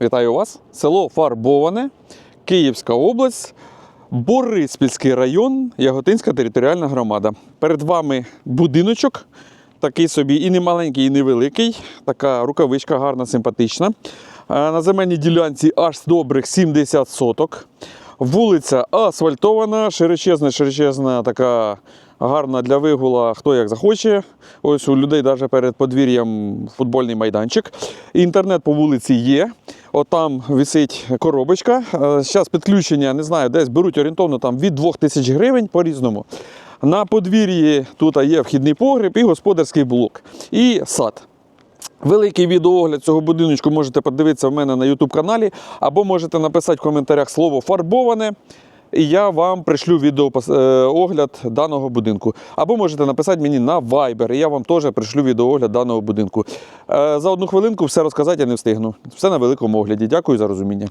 Вітаю вас! Село Фарбоване, Київська область, Бориспільський район, Яготинська територіальна громада. Перед вами будиночок, такий собі і не маленький, і невеликий. Така рукавичка гарна, симпатична. На земельній ділянці аж добрих 70 соток. Вулиця асфальтована, широчезна, широчезна, така гарна для вигула, хто як захоче. Ось у людей навіть перед подвір'ям футбольний майданчик. Інтернет по вулиці є. Отам висить коробочка. Зараз підключення, не знаю, десь беруть орієнтовно там від 2000 гривень по-різному. На подвір'ї тут є вхідний погріб і господарський блок. І сад. Великий відеоогляд цього будиночку можете подивитися в мене на YouTube каналі, або можете написати в коментарях слово фарбоване. І я вам пришлю відеоогляд даного будинку. Або можете написати мені на Viber, і я вам теж пришлю відеоогляд даного будинку. Е, За одну хвилинку все розказати я не встигну. Все на великому огляді. Дякую за розуміння.